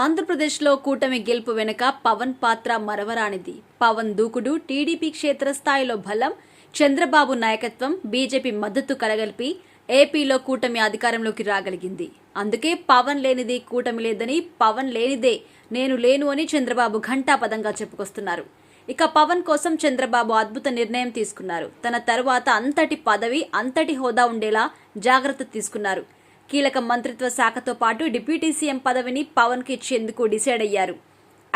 ఆంధ్రప్రదేశ్లో కూటమి గెలుపు వెనుక పవన్ పాత్ర మరవరానిది. పవన్ దూకుడు టీడీపీ క్షేత్రస్థాయిలో బలం చంద్రబాబు నాయకత్వం బీజేపీ మద్దతు కలగలిపి ఏపీలో కూటమి అధికారంలోకి రాగలిగింది. అందుకే పవన్ లేనిది కూటమి లేదని పవన్ లేనిదే నేను లేను అని చంద్రబాబు ఘంటాపదంగా చెప్పుకొస్తున్నారు. ఇక పవన్ కోసం చంద్రబాబు అద్భుత నిర్ణయం తీసుకున్నారు. తన తరువాత అంతటి పదవి అంతటి హోదా ఉండేలా జాగ్రత్త తీసుకున్నారు. కీలక మంత్రిత్వ శాఖతో పాటు డిప్యూటీ సీఎం పదవిని పవన్కి ఇచ్చేందుకు డిసైడ్ అయ్యారు.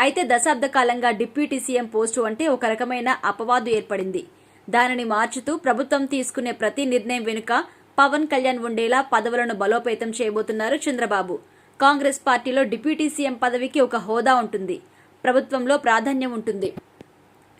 అయితే దశాబ్ద కాలంగా డిప్యూటీ సీఎం పోస్టు అంటే ఒక రకమైన అపవాదు ఏర్పడింది. దానిని మార్చుతూ ప్రభుత్వం తీసుకునే ప్రతి నిర్ణయం వెనుక పవన్ కళ్యాణ్ ఉండేలా పదవులను బలోపేతం చేయబోతున్నారు చంద్రబాబు. కాంగ్రెస్ పార్టీలో డిప్యూటీ సీఎం పదవికి ఒక హోదా ఉంటుంది. ప్రభుత్వంలో ప్రాధాన్యం ఉంటుంది.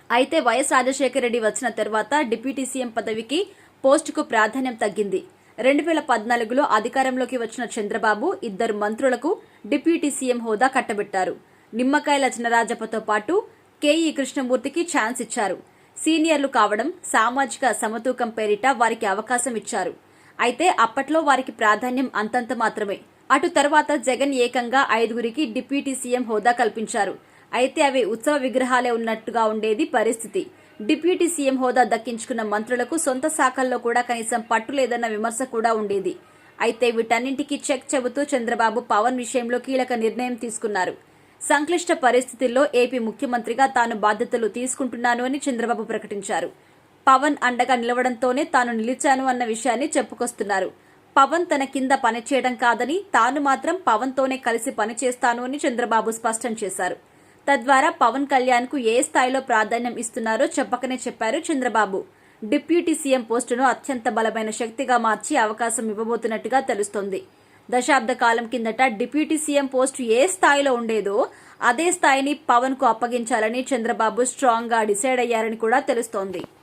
అయితే వైఎస్ రాజశేఖర రెడ్డి వచ్చిన తర్వాత డిప్యూటీ సీఎం పదవికి పోస్టుకు ప్రాధాన్యం తగ్గింది. రెండు వేల పద్నాలుగులో అధికారంలోకి వచ్చిన చంద్రబాబు ఇద్దరు మంత్రులకు డిప్యూటీ సీఎం హోదా కట్టబెట్టారు. నిమ్మకాయల చినరాజప్పతో పాటు కేఈ కృష్ణమూర్తికి ఛాన్స్ ఇచ్చారు. సీనియర్లు కావడం సామాజిక సమతూకం పేరిట వారికి అవకాశం ఇచ్చారు. అయితే అప్పట్లో వారికి ప్రాధాన్యం అంతంత మాత్రమే. అటు తర్వాత జగన్ ఏకంగా ఐదుగురికి డిప్యూటీ సీఎం హోదా కల్పించారు. అయితే అవి ఉత్సవ విగ్రహాలే ఉన్నట్టుగా ఉండేది పరిస్థితి. డిప్యూటీ సీఎం హోదా దక్కించుకున్న మంత్రులకు సొంత శాఖల్లో కూడా కనీసం పట్టు లేదన్న విమర్శ కూడా ఉండేది. అయితే వీటన్నింటికీ చెక్ చెబుతూ చంద్రబాబు పవన్ విషయంలో కీలక నిర్ణయం తీసుకున్నారు. సంక్లిష్ట పరిస్థితుల్లో ఏపీ ముఖ్యమంత్రిగా తాను బాధ్యతలు తీసుకుంటున్నాను అని చంద్రబాబు ప్రకటించారు. పవన్ అండగా నిలవడంతోనే తాను నిలిచాను అన్న విషయాన్ని చెప్పుకొస్తున్నారు. పవన్ తన కింద పనిచేయడం కాదని తాను మాత్రం పవన్తోనే కలిసి పనిచేస్తాను అని చంద్రబాబు స్పష్టం చేశారు. తద్వారా పవన్ కళ్యాణ్కు ఏ స్థాయిలో ప్రాధాన్యం ఇస్తున్నారో చెప్పకనే చెప్పారు చంద్రబాబు. డిప్యూటీ సీఎం పోస్టును అత్యంత బలమైన శక్తిగా మార్చి అవకాశం ఇవ్వబోతున్నట్టుగా తెలుస్తోంది. దశాబ్ద కాలం కిందట డిప్యూటీ సీఎం పోస్టు ఏ స్థాయిలో ఉండేదో అదే స్థాయిని పవన్కు అప్పగించాలని చంద్రబాబు స్ట్రాంగ్గా డిసైడ్ అయ్యారని కూడా తెలుస్తోంది.